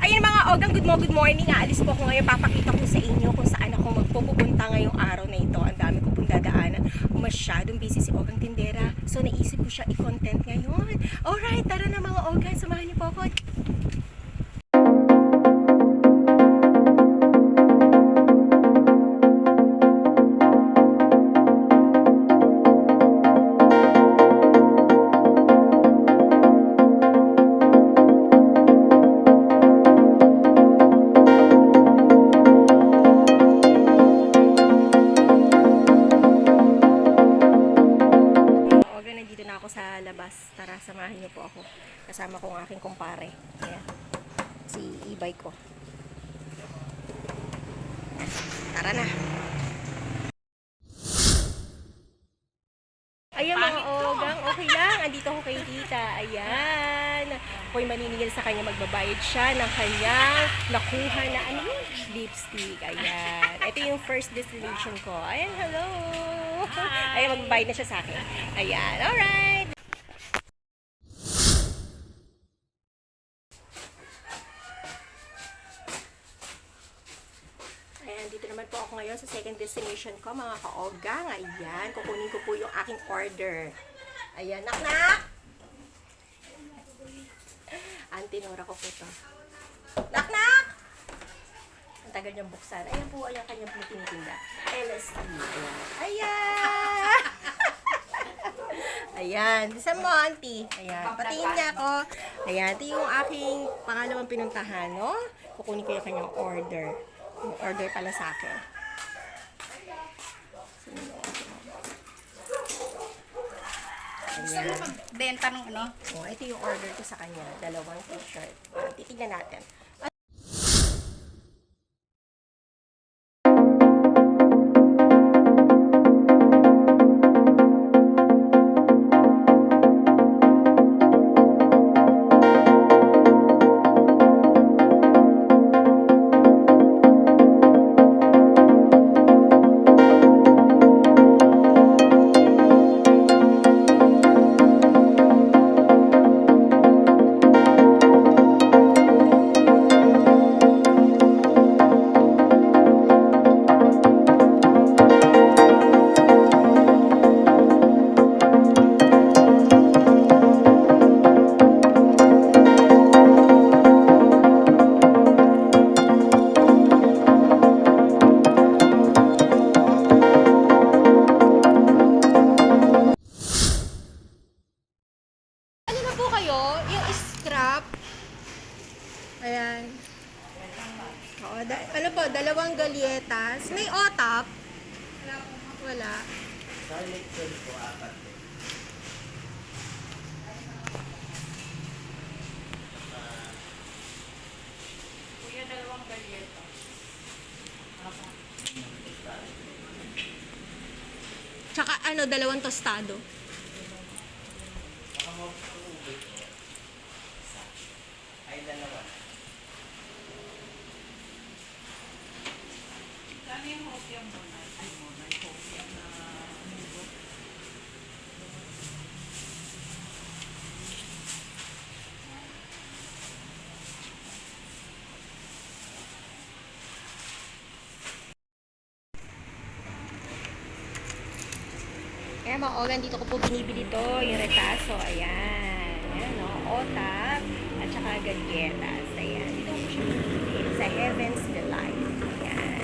Ayun mga ogang, good morning, good morning. Aalis po ako ngayon. Papakita ko sa inyo kung saan ako magpupunta ngayong araw na ito. Ang dami ko pong dadaanan. Masyadong busy si Ogang Tindera. So naisip ko siya i-content ngayon. Alright, tara na mga ogang. Samahan niyo po ako. Ako sa labas. Tara, samahan niyo po ako. Kasama ko ang aking kumpare. Ayan. Si e-bike ko. Tara na. Ayan mga ogang, okay lang. Andito ako kay tita. Ayan. Ako'y maniningil sa kanya. Magbabayad siya ng kanyang nakuha na ano yun? Lipstick. Ayan. Ito yung first destination ko. Ayan, hello. Ayan, magbabayad na siya sa akin. Ayan, alright. Ayan, dito naman po ako ngayon sa second destination ko, mga kaogang. Ayan, kukunin ko po yung aking order. Ayan, nak-nak! Antinora ko po to. Nak-nak! Ang tagal niyang buksan. Ayan po, ayan kanyang po tinitinda. LSE. Ayan. Ayan! Ayan. Saan mo, auntie? Ayan. Patingin niya ako. Ayan. Ito yung aking pangalawang pinuntahan, no? Kukunin ko yung kanyang order. Yung order pala sa akin. Gusto mo magbenta ng ano? Oh, ito yung order ko sa kanya. Dalawang t-shirt. Ah, titignan natin. Oo, da- ano po, dalawang galyetas. May otap. Wala. Kuya, dalawang galyeta. Tsaka ano, dalawang tostado. Saan yung hopya mo na? Ay mo na, yung hopya na mugo. Kaya mga ogan, dito ko po binibili to, yung retaso. Ayan. Ayan, no? Otap. At saka galyetas. Ayan. Dito ko po siya binibili. Sa Heaven's Delight. Ayan.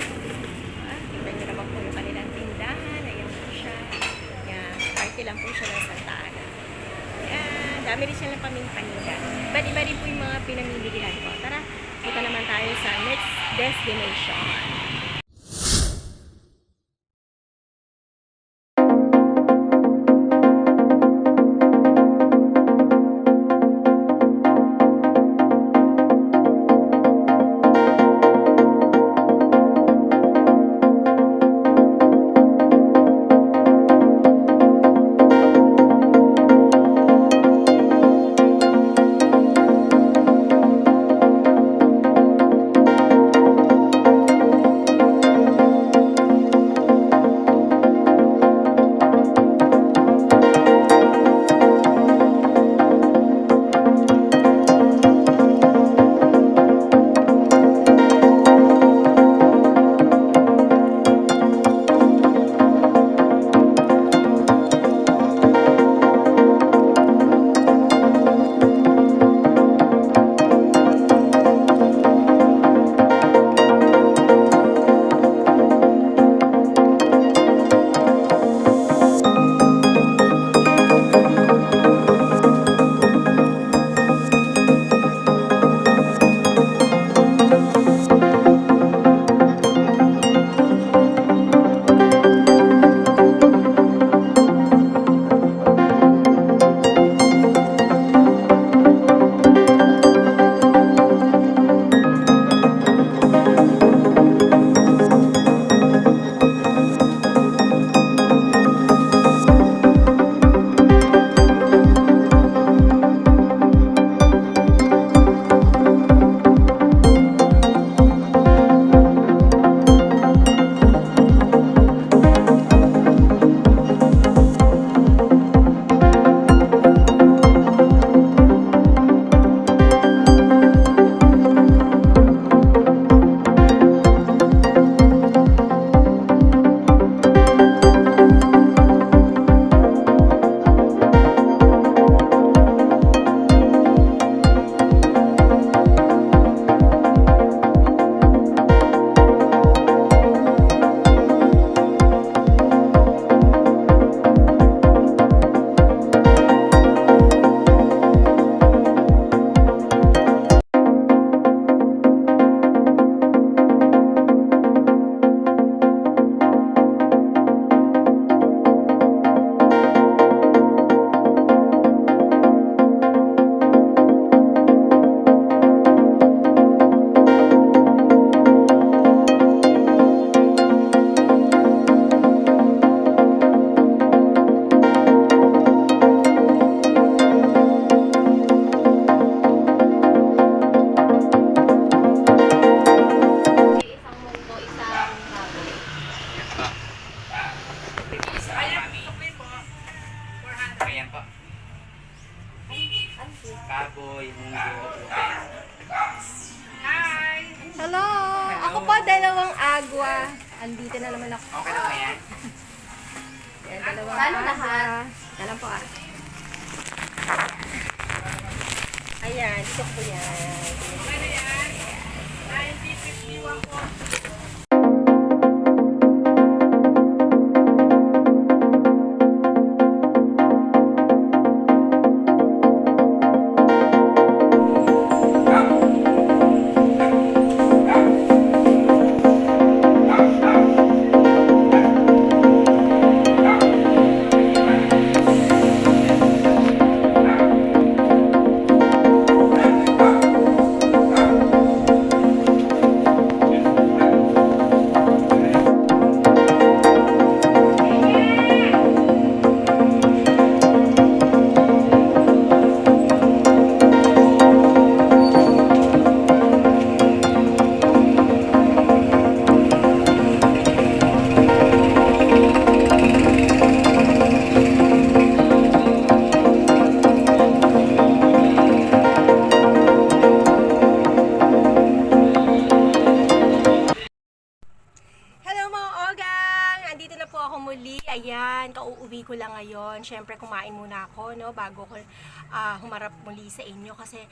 Ah, kita nyo naman po yung kanilang tindahan. Ayan po siya. Ayan. Party lang po siya ng Santa Ana. Ayan. Dami rin siya ng paminpaninda. Iba-iba rin po yung mga pinamimilihan ko. Tara, punta naman tayo sa next destination. Kaboy, munggo, Hi! Hello! Ako po, dalawang agwa. Andito na naman ako. Okay na ba yan? Yan, dalawang Paano agwa. Alam po ah. Ayan, dito po yan. Ayan, kauuwi ko lang ngayon. Siyempre kumain muna ako no bago ko ah, humarap muli sa inyo kasi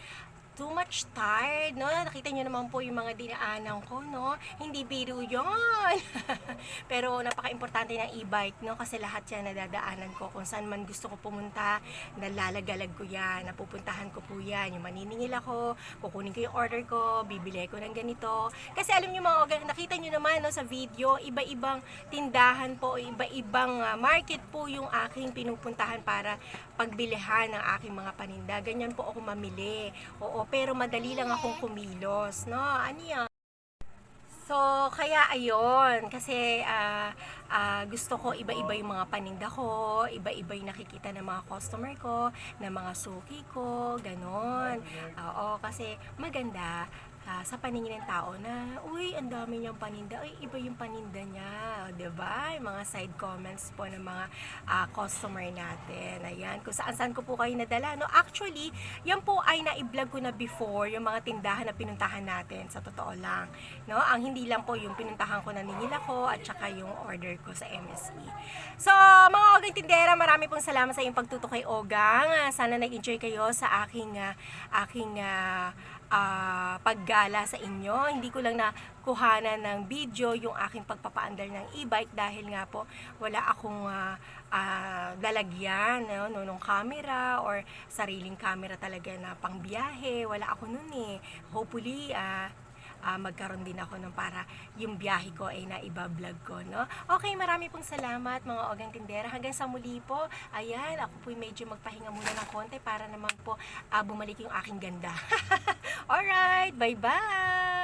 too much tired, no? Nakita niyo naman po yung mga dinaanan ko, no? Hindi biro yon. Pero napaka-importante ng e-bike, no? Kasi lahat yan nadadaanan ko. Kung saan man gusto ko pumunta, nalalagalag ko yan. Napupuntahan ko po yan. Yung maniningil ako, kukunin ko yung order ko, bibili ko ng ganito. Kasi alam niyo mga nakita niyo naman no, sa video, iba-ibang tindahan po, iba-ibang ah, market po yung aking pinupuntahan para pagbilihan ng aking mga paninda. Ganyan po ako mamili. Oo, pero madali lang akong kumilos, no? Ano yan? So, kaya ayon kasi ah, ah, gusto ko iba-iba yung mga paninda ko, iba-iba yung nakikita ng mga customer ko, ng mga suki ko, ganon. Oo, kasi maganda ah, sa paningin ng tao na, uy, ang dami niyang paninda, uy, iba yung paninda niya, ba? Yung mga side comments po ng mga ah, customer natin. Ayan, kung saan-saan ko po kayo nadala. No, actually, yan po ay na-vlog ko na before yung mga tindahan na pinuntahan natin sa totoo lang. No, ang hindi lang po yung pinuntahan ko na ningil ako at saka yung order ko sa MSE. So, mga Tindera, marami pong salamat sa iyong pagtuto kay Ogang. Ah, Sana nag-enjoy kayo sa aking ah, aking ah, ah, paggala sa inyo. Hindi ko lang na kuhanan ng video yung aking pagpapaandar ng e-bike dahil nga po wala akong ah, ah, lalagyan no, no, nung camera or sariling camera talaga na pangbiyahe. Wala ako nun eh. Hopefully, ah, ah, magkaroon din ako ng para yung biyahe ko ay naiba-vlog ko, no? Okay, marami pong salamat mga ogang tindera. Hanggang sa muli po, ayan, ako po medyo magpahinga muna ng konti para naman po ah, bumalik yung aking ganda. Alright, bye-bye!